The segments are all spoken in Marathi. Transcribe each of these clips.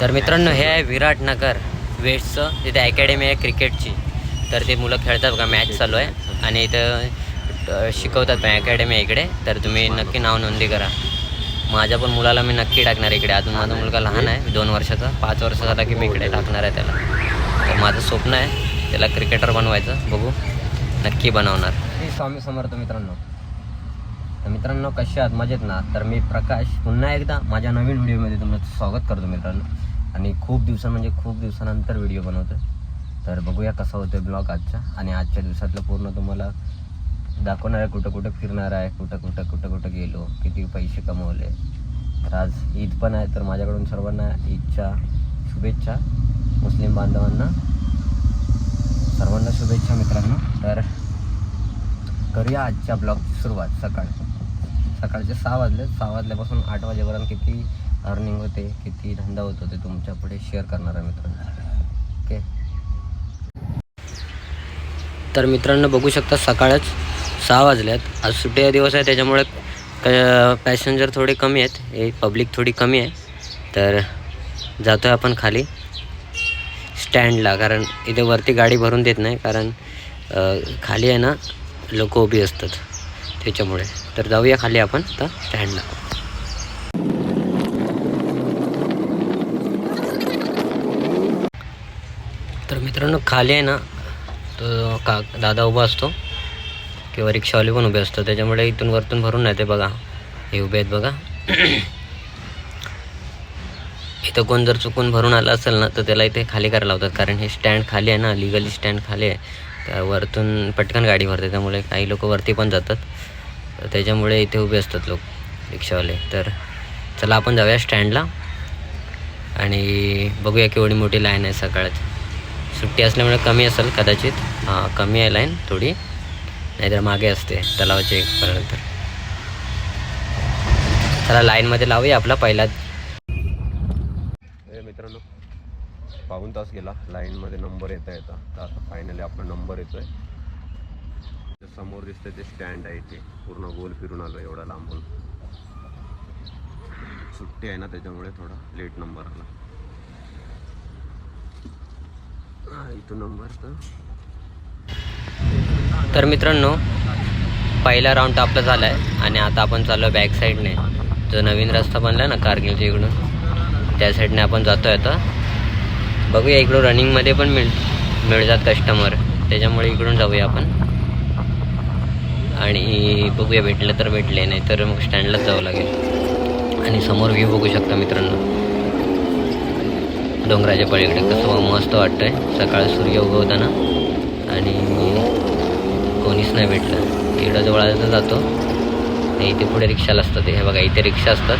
तर मित्रांनो हे आहे विराटनगर वेस्टचं. तिथे अकॅडमी आहे क्रिकेटची तर ते मुलं खेळतात बघा मॅच चालू आहे. आणि इथं शिकवतात पण अकॅडमी इकडे. तर तुम्ही नक्की नाव नोंदणी करा. माझ्या पण मुलाला मी नक्की टाकणार इकडे. अजून माझा मुलगा लहान आहे दोन वर्षाचा. पाच वर्ष झाला की मी इकडे टाकणार आहे त्याला. तर माझं स्वप्न आहे त्याला क्रिकेटर बनवायचं. बघू नक्की बनवणार. स्वामी समर्थ मित्रांनो. तर मित्रांनो कसे आहात? मजेत ना? तर मी प्रकाश पुन्हा एकदा माझ्या नवीन व्हिडिओमध्ये तुमचं स्वागत करतो मित्रांनो. आणि खूप दिवसा म्हणजे खूप दिवसानंतर व्हिडिओ बनवतो तर बघूया कसा होतो ब्लॉग आजचा. आणि आजच्या दिवसातलं पूर्ण तुम्हाला दाखवणार आहे कुठं कुठं फिरणार आहे कुठं कुठं कुठं कुठं गेलो किती पैसे कमवले. तर आज ईद पण आहे तर माझ्याकडून सर्वांना ईदच्या शुभेच्छा. मुस्लिम बांधवांना सर्वांना शुभेच्छा मित्रांनो. तर करूया आजच्या ब्लॉगची सुरुवात सकाळ. सकाळचे सहा वाजले. सहा वाजल्यापासून आठ वाजेपर्यंत किती अर्निंग होते किती धंदा होतो ते तुमच्यापुढे शेअर करणार आहे मित्रांनो. ओके तर मित्रांनो बघू शकता सकाळच सहा वाजल्यात. आज सुट्टीचा दिवस आहे त्याच्यामुळे पॅसेंजर थोडे कमी आहेत. हे पब्लिक थोडी कमी आहे. तर जातो आहे आपण खाली स्टँडला कारण इथे वरती गाडी भरून देत नाही कारण खाली आहे ना लोक उभी असतात त्याच्यामुळे. तर जाऊया खाली आपण आता स्टँडला तर मित्रांनो खाली आहे ना तो का दादा उभा असतो. किंवा रिक्षावाले पण उभे असतो त्याच्यामुळे इथून वरतून भरून नाही ते बघा. हे उभे आहेत बघा. इथं कोण जर चुकून भरून आलं असेल ना तर त्याला इथे खाली करायला लावतात. कारण हे स्टँड खाली आहे ना लिगली स्टँड खाली आहे. त्या वरतून पटकन गाडी भरते त्यामुळे काही लोक वरती पण जातात. तर त्याच्यामुळे इथे उभे असतात लोक रिक्षावाले. तर चला आपण जाऊया स्टँडला आणि बघूया केवढी मोठी लाईन आहे सकाळची. सुट्टी असल्यामुळे कमी असेल कदाचित. हां कमी आहे लाईन थोडी. नाहीतर मागे असते तलावाच्या एकपर्यंत चला लाईनमध्ये लावूया आपला पहिला. मित्रांनो पाऊन तास गेला. लाईनमध्ये नंबर येता येता. तर आता फायनली आपला नंबर येतोय. समोर दिसतंय ते स्टँड आहे ते पूर्ण गोल फिरून आलो एवढा लांबून. सुट्टी आहे ना त्याच्यामुळे थोडा लेट नंबर आला. हा, इथून नंबर तर. तर मित्रांनो पहिला राऊंड आपला झाला आहे आणि आता आपण चाललो बॅक साईडने जो नवीन रस्ता बनला ना कारगिलच्या इकडून त्या साईडने आपण जातो आहे आता. बघूया इकडं रनिंगमध्ये पण मिळ मिळतात कस्टमर त्याच्यामुळे इकडून जाऊया आपण. आणि बघूया भेटलं तर भेटले नाही तर मग स्टँडलाच जावं लागेल. आणि समोर व्ह्यू बघू शकता मित्रांनो. डोंगराच्या पलीकडे. कसं मस्त वाटतंय. सकाळ सूर्य उगवताना. आणि कोणीच नाही भेटलं. इकडं जवळ तर जातो. आणि इथे पुढे रिक्षाला असतात हे बघा इथे रिक्षा असतात.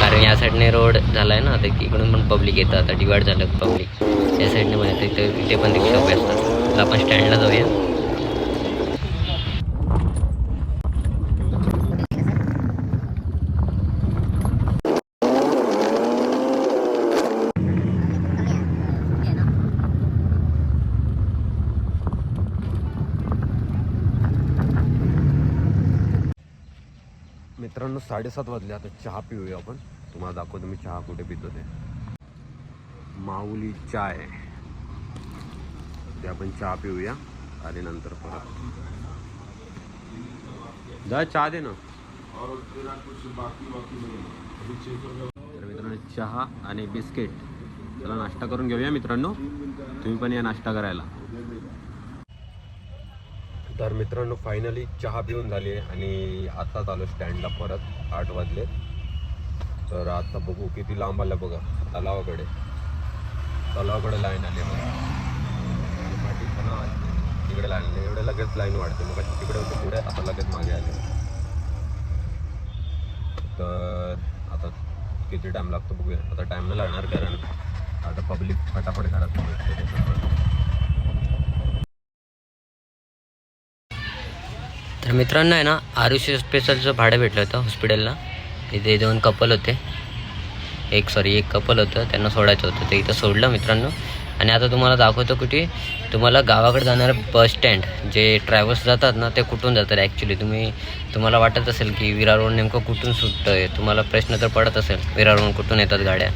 कारण या साईडने रोड झाला आहे ना आता इकडून पण पब्लिक येतं आता डिवाइड झालं पब्लिक या साईडने पण येतं इथे इथे पण रिक्षा उभे असतात. तर आपण स्टँडला जाऊया. मित्रांनो साडेसात वाजले आता चहा पिऊया आपण. तुम्हाला दाखवतो मी चहा कुठे पितो ते. माऊली चाय. ते आपण चहा पिऊया आणि नंतर परत. जा चहा दे ना. तर मित्रांनो चहा आणि बिस्किट. चला नाश्ता करून घेऊया मित्रांनो. तुम्ही पण या नाश्ता करायला. तर मित्रांनो फायनली चहा पिऊन झाली आहे आणि आत्ताच आलो स्टँडला परत आठ वाजले. तर आता बघू किती लांब आलं बघा तलावाकडे. तलावाकडे लाईन आली बघा. तिकडे लाईन आली. एवढे लगेच लाईन वाढते. मग तिकडे होते पुढे आता लगेच मागे आले. तर आता किती टाईम लागतो बघूया. आता टाईम नाही लागणार कारण आता पब्लिक फटाफट घरात तर मित्रांनो आहे ना आरुषी स्पेशलचं भाडं भेटलं होतं हॉस्पिटलला तिथे दोन कपल होते. एक सॉरी एक कपल होतं. त्यांना सोडायचं होतं. ते इथं सोडलं मित्रांनो. आणि आता तुम्हाला दाखवतो कुठे. तुम्हाला गावाकडे जाणारं बस स्टँड जे ट्रॅव्हल्स जातात ना ते कुठून जातात ॲक्च्युली तुम्ही तुम्हाला वाटत असेल की विरार रोड नेमकं कुठून सुटतं आहे तुम्हाला प्रश्न तर पडत असेल विरार रोड कुठून येतात गाड्या?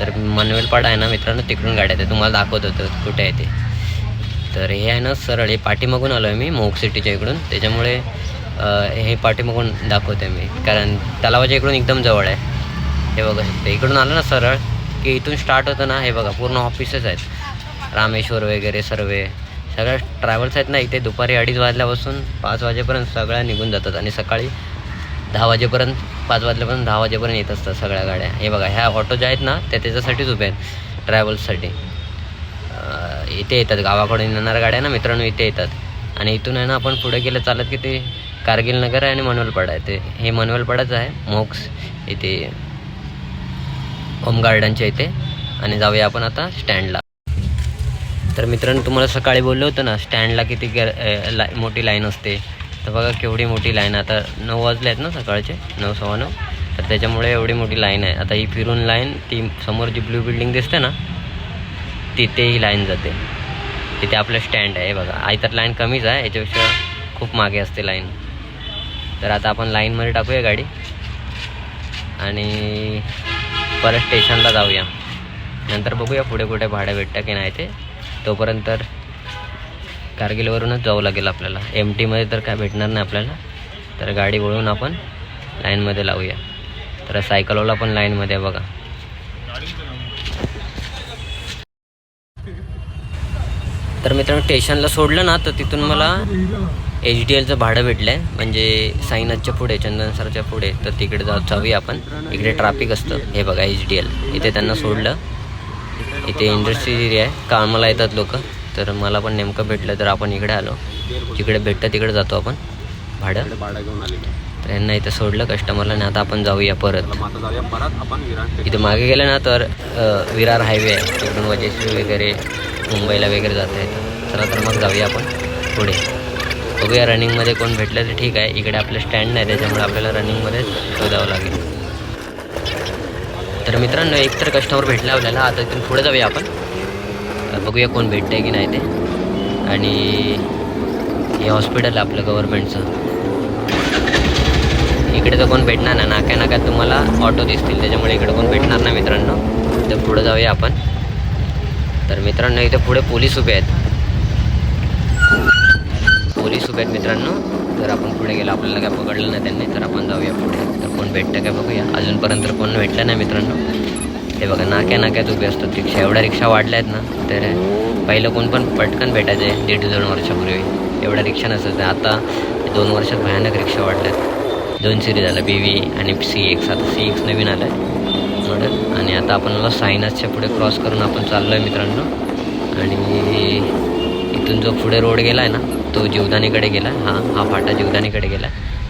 तर मनवेलपाडा आहे ना मित्रांनो तिकडून गाड्या येते तुम्हाला दाखवत होतं कुठे आहे ते. तर हे आहे ना सरळ हे पाठीमागून आलो आहे मी मोक सिटीच्या इकडून. त्याच्यामुळे हे पाठीमागून दाखवते मी. कारण तलावाच्या इकडून एकदम जवळ आहे. हे बघा शकते. इकडून आलं ना सरळ की इथून स्टार्ट होतं ना हे बघा पूर्ण ऑफिसेस आहेत. रामेश्वर वगैरे सर्वे. सगळ्या ट्रॅव्हल्स आहेत ना इथे दुपारी अडीच वाजल्यापासून पाच वाजेपर्यंत सगळ्या निघून जातात. आणि सकाळी दहा वाजेपर्यंत पाच वाजल्यापर्यंत दहा वाजेपर्यंत येत असतात सगळ्या गाड्या. हे बघा ह्या ऑटो ज्या आहेत ना त्या त्याच्यासाठीच उभ्या आहेत ट्रॅव्हल्ससाठी इथे येतात गावाकडून येणाऱ्या गाड्या ना मित्रांनो इथे येतात. आणि इथून आहे ना आपण पुढे गेलं चालत की ते कारगिल नगर आहे आणि मनवलपाडा आहे. ते हे मनवलपाडाच आहे मोक्स इथे होम गार्डनच्या इथे. आणि जाऊया आपण आता स्टँडला. तर मित्रांनो तुम्हाला सकाळी बोललो होतं ना स्टँडला किती गर ला मोठी लाईन असते. तर बघा केवढी मोठी लाईन आता नऊ वाजले आहेत ना सकाळचे नऊ सव्वा नऊ. तर त्याच्यामुळे एवढी मोठी लाईन आहे. आता ही फिरून लाईन ती समोर जी ब्ल्यू बिल्डिंग दिसते ना तिथेही लाईन जाते. तिथे आपलं स्टँड आहे बघा. आई तर लाईन कमीच आहे याच्यापेक्षा खूप मागे असते लाईन तर आता आपण लाईनमध्ये टाकूया गाडी. आणि परत स्टेशनला जाऊया. नंतर बघूया पुढे कुठे भाडं भेटतं की नाही ते. तोपर्यंत तर कारगिलवरूनच जावं लागेल आपल्याला. एम टीमध्ये तर काय भेटणार नाही आपल्याला. तर गाडी वळून आपण लाईनमध्ये लावूया. तर सायकलवाला पण लाईनमध्ये आहे बघा. तर मित्रांनो स्टेशनला सोडलं ना तर तिथून मला एच डी एलचं भाडं भेटलं आहे म्हणजे साईनाथच्या पुढे चंदन सरच्या पुढे. तर तिकडे जाऊ जाऊया आपण. इकडे ट्रॅफिक असतं. हे बघा एच डी एल इथे त्यांना सोडलं. इथे इंडस्ट्री एरिया आहे. कामाला येतात लोक. तर मला पण नेमकं भेटलं तर आपण इकडे आलो. जिकडे भेटतं तिकडे जातो आपण. भाडं. तर यांना इथं सोडलं कस्टमरला आणि आता आपण जाऊया परत. इथे मागे गेलं ना तर विरार हायवे आहे. तिकडून वजेश्री वगैरे मुंबईला वगैरे जाता येतं. चला तर मग जाऊया आपण पुढे. बघूया रनिंगमध्ये कोण भेटलं तर ठीक आहे. इकडे आपलं स्टँड नाही त्याच्यामुळे आपल्याला रनिंगमध्येच शोधावं लागेल. तर मित्रांनो एक तर कस्टमर भेटला आपल्याला. आता इथून पुढे जाऊया आपण. बघूया कोण भेटतंय की नाही ते. आणि हे हॉस्पिटल आहे आपलं गव्हर्नमेंटचं इकडे तर कोण भेटणार नाही. नाक्या नाक्यात तुम्हाला ऑटो दिसतील. त्याच्यामुळे इकडे कोण भेटणार नाही मित्रांनो. तर पुढे जाऊया आपण. तर मित्रांनो इथे पुढे पोलीस उभे आहेत. पोलीस उभे आहेत मित्रांनो. तर आपण पुढे गेलो आपल्याला काय पकडलं नाही त्यांनी तर आपण जाऊया पुढे. तर कोण भेटतं काय बघूया. अजूनपर्यंत कोण भेटलं नाही मित्रांनो. हे बघा नाक्या नाक्यात उभे असतात रिक्षा एवढ्या रिक्षा वाढल्या आहेत ना तर पहिलं कोण पण पटकन भेटायचे दीड दोन वर्षापूर्वी. एवढ्या रिक्षा नसायच्या आता दोन वर्षात भयानक रिक्षा वाढल्यात. दोन सिरीज आलं बी व्ही आणि सी एक्स आता सी एक्स नवीन आलं आहे मॉडेल आणि आता आपण मला सायनासच्या पुढे क्रॉस करून आपण चाललो आहे मित्रांनो. आणि इथून जो पुढे रोड गेला आहे ना तो जीवदानीकडे गेला हा हा फाटा जीवदानीकडे गेला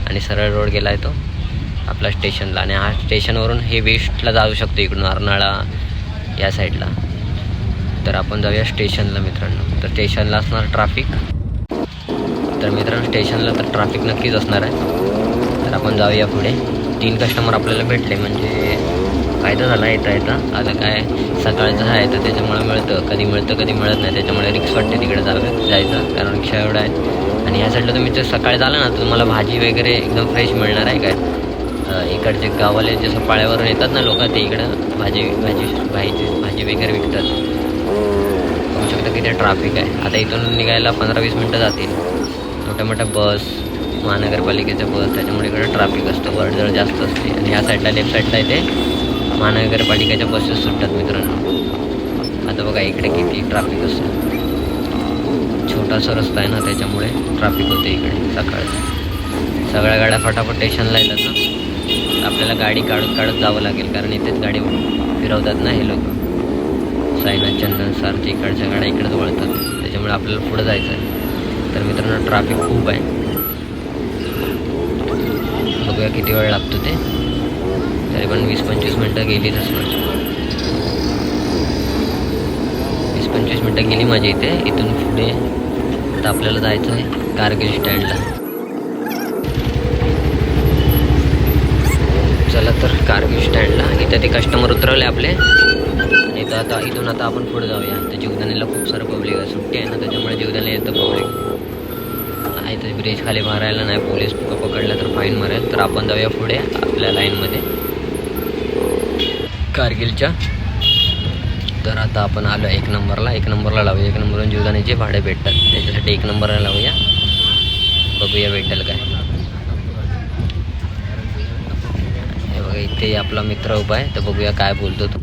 आणि सरळ रोड गेला आहे तो आपला स्टेशनला आणि हा स्टेशनवरून हे वेस्टला जाऊ शकतो इकडून अर्नाळा या साईडला तर आपण जाऊया स्टेशनला मित्रांनो. तर स्टेशनला असणार ट्रॅफिक तर मित्रांनो स्टेशनला तर ट्रॅफिक नक्कीच असणार आहे. तर आपण जाऊया पुढे. तीन कस्टमर आपल्याला भेटले म्हणजे फायदा झाला येता येता आता काय सकाळचं आहे तर त्याच्यामुळे मिळतं. कधी मिळतं कधी मिळत नाही त्याच्यामुळे रिक्स वाटते तिकडे जावं जायचं. कारण रिक्षा एवढा आहे आणि ह्या साईडला तुम्ही जर सकाळी झाला ना तर तुम्हाला भाजी वगैरे एकदम फ्रेश मिळणार आहे काय? इकडचे गावाले जसं पाळ्यावरून येतात ना लोक ते इकडं भाजी भाजी भाजी भाजी वगैरे विकतात. होऊ शकतं की ते ट्राफिक आहे. आता इथून निघायला पंधरा वीस मिनटं जातील. मोठ्या मोठ्या बस महानगरपालिकेचं बस त्याच्यामुळे इकडे ट्रॅफिक असतं वर्दळ जास्त असते. आणि ह्या साईडला लेफ्ट साईडला इथे महानगरपालिकेच्या बसेस सुटतात मित्रांनो. आता बघा इकडे किती ट्रॅफिक असतं. छोटासा रस्ता आहे ना त्याच्यामुळे ट्रॅफिक होते इकडे सकाळचं सगळ्या गाड्या फटाफट स्टेशनला येतात ना. आपल्याला गाडी काढत काढत जावं लागेल कारण इथेच गाडी फिरवतात ना हे लोक. साईनाथ चंदन सारची इकडच्या गाड्या इकडेच वळतात. त्याच्यामुळे आपल्याला पुढं जायचं आहे तर मित्रांनो ट्रॅफिक खूप आहे. बघूया किती वेळ लागतो ते. तरी पण वीस पंचवीस मिनटं गेलीच असणार. वीस पंचवीस मिनटं गेली माझी इथे. इथून पुढे आता आपल्याला जायचं आहे कारगिल स्टँडला. चला तर कारगिल स्टँडला. इथं ते कस्टमर उतरवले आपले. आणि इथं आता इथून आता आपण पुढे जाऊया. तर जीवदानीला खूप सारं पब्लिक आहे. सुट्टी आहे ना त्याच्यामुळे जीवदानी येतं पब्लिक आहे तर ब्रिज खाली मारायला नाही. पोलीस पकडलं तर फाईन मारेल. तर आपण जाऊया पुढे आपल्या लाईनमध्ये कारगिलच्या. तर आता आपण आलो एक नंबरला. एक नंबरला लावूया. एक नंबरवरून म्हणजे जीवदानीचे भाडे भेटतात. त्याच्यासाठी एक नंबरला लावूया. बघूया भेटेल काय. हे बघा इथे आपला मित्र उभा आहे. तर बघूया काय बोलतो तो.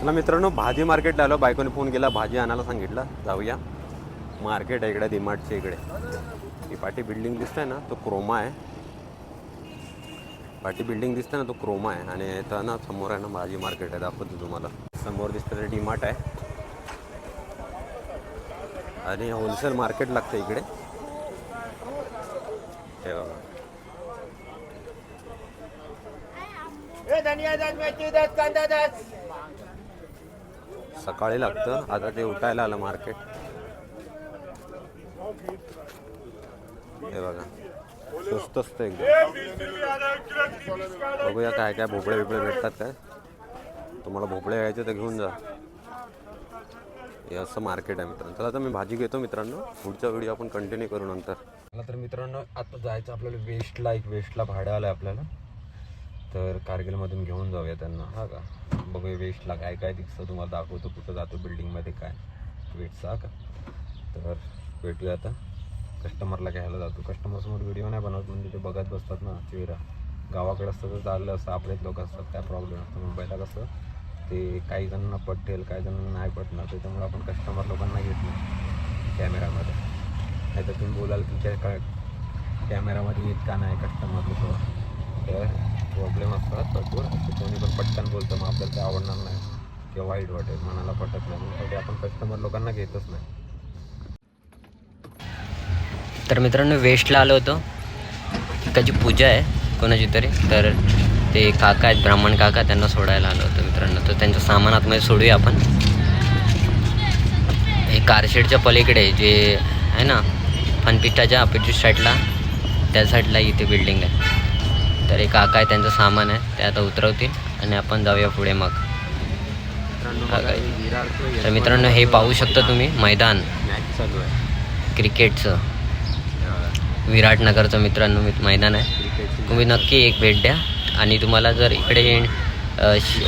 चला मित्रांनो भाजी मार्केटला आलो. बायकोने फोन केला. भाजी आणायला सांगितलं. जाऊया. मार्केट आहे इकडे डिमार्टच्या इकडे. ही पाठी बिल्डिंग दिसतंय ना तो क्रोमा आहे. पाठी बिल्डिंग दिसतंय ना तो क्रोमा आहे. आणि इथं ना समोर आहे ना भाजी मार्केट आहे. दाखवतो तुम्हाला. समोर दिसतं ते डीमार्ट आहे. आणि होलसेल मार्केट लागतं इकडे. हे बघा. सकाळी लागतं. आता ते उठायला आलं मार्केट हे बघा. स्वस्त असतं एकदम बघूया काय काय भोपळे बिपळे भेटतात काय? तुम्हाला भोपळे घ्यायचे तर घेऊन जा. हे असं मार्केट आहे मित्रांनो. चला आता मी भाजी घेतो मित्रांनो. पुढचा व्हिडिओ आपण कंटिन्यू करू नंतर. मला तर मित्रांनो आता जायचं आपल्याला वेस्टला एक वेस्टला भाडं आलं आहे आपल्याला. तर कारगिलमधून घेऊन जाऊया त्यांना. हा का? बघूया वेस्टला काय काय दिसतं. तुम्हाला दाखवतो कुठं जातो बिल्डिंगमध्ये काय. वेटचा हा का? तर भेटूया आता. कस्टमरला घ्यायला जातो. कस्टमरसमोर व्हिडिओ नाही बनवत म्हणजे ते बघत बसतात ना चेहरा. गावाकडे असतं तर चाललं असतं आपलेच लोक असतात काय प्रॉब्लेम असतो मुंबईला कसं ते काही जणांना पटेल काही जणांना नाही पटणार त्याच्यामुळे आपण कस्टमर लोकांना घेत नाही. कॅमेरामध्ये. नाही तर तुम्ही बोलाल तुमच्या काय कॅमेरामध्ये येत का नाही कस्टमर लोक. तर प्रॉब्लेम असतात भरपूर. कोणी पण पटकन बोलतं मग आपल्याला ते आवडणार नाही. किंवा वाईट वाटेल मनाला पटत नाही. म्हणून आपण कस्टमर लोकांना घेतच नाही. तर मित्रांनो वेस्टला आलो होतो. एकाची पूजा आहे कोणाची तरी. तर ते काका आहेत ब्राह्मण काका त्यांना सोडायला आलो होतो मित्रांनो. तर त्यांचं सामान आतमध्ये सोडूया आपण. हे कारशेडच्या पलीकडे जे आहे ना फनपिस्टाच्या अपोजिट साईडला त्या साईडला इथे बिल्डिंग आहे. तर हे काका आहे त्यांचं सामान आहे ते आता उतरवतील आणि आपण जाऊया पुढे मग? तर मित्रांनो हे पाहू शकता तुम्ही मैदान. क्रिकेटचं. विराटनगरचं मित्रांनो मी मैदान आहे. तुम्ही नक्की एक भेट द्या. आणि तुम्हाला जर इकडे श-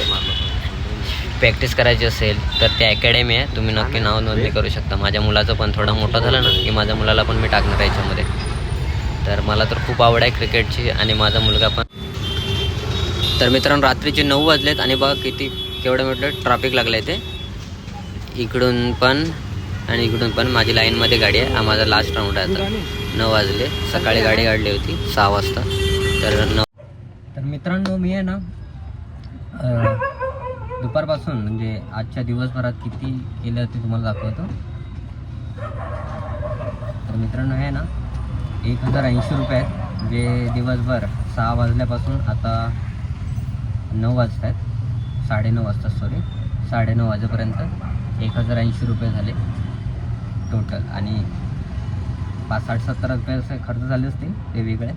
प्रॅक्टिस करायची असेल तर त्या अकॅडमी आहे. तुम्ही नक्की नाव नोंदणी करू शकता. माझ्या मुलाचं पण थोडं मोठं झालं ना की माझ्या मुलाला पण मी टाकणार याच्यामध्ये. तर मला तर खूप आवड आहे क्रिकेटची आणि माझा मुलगा पण. तर मित्रांनो रात्रीचे नऊ वाजलेत आणि बघा किती केवढं म्हटलं ट्रॅफिक लागलं आहे ते. इकडून पण आणि इकडून पण माझी लाईनमध्ये गाडी आहे. हा माझा लास्ट राऊंड आहे आता. नऊ वाजले. सकाळी गाडी काढली होती सहा वाजता. तर नऊ तर मित्रांनो मी आहे ना दुपारपासून म्हणजे आजच्या दिवसभरात किती केलं ते तुम्हाला दाखवतो. तर मित्रांनो हे ना एक हजार ऐंशी रुपये आहेत जे दिवसभर सहा वाजल्यापासून आता नऊ वाजत आहेत साडेनऊ वाजता सॉरी साडेनऊ वाजेपर्यंत एक हजार ऐंशी रुपये झाले. टोटल आणि पाच साठ सत्तर रुपये असे खर्च झाले असतील ते वेगळे.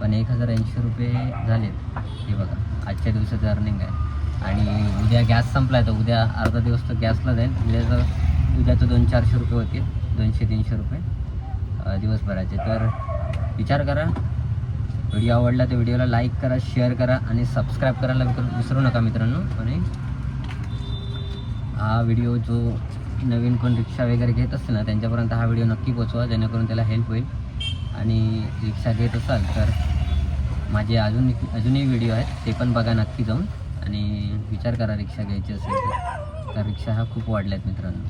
पण एक हजार ऐंशी रुपये झालेत. हे बघा आजच्या दिवसाचं अर्निंग आहे. आणि उद्या गॅस संपला आहे तर उद्या अर्धा दिवस तर गॅसला जाईल. उद्याचं उद्याचं दोन चारशे रुपये होतील. दोनशे तीनशे रुपये दिवसभराचे. तर विचार करा. व्हिडिओ आवडला तर व्हिडिओला लाईक करा शेअर करा आणि सबस्क्राईब करायला विसरू नका मित्रांनो. आणि हा व्हिडिओ जो नवीन कोण रिक्षा वगैरे घेत असतील ना त्यांच्यापर्यंत हा व्हिडिओ नक्की पोचवा जेणेकरून त्याला हेल्प होईल. आणि रिक्षा घेत असाल तर माझे अजून अजूनही व्हिडिओ आहेत ते पण बघा नक्की जाऊन. आणि विचार करा रिक्षा घ्यायची असेल तर. तर रिक्षा हा खूप वाढल्या आहेत मित्रांनो.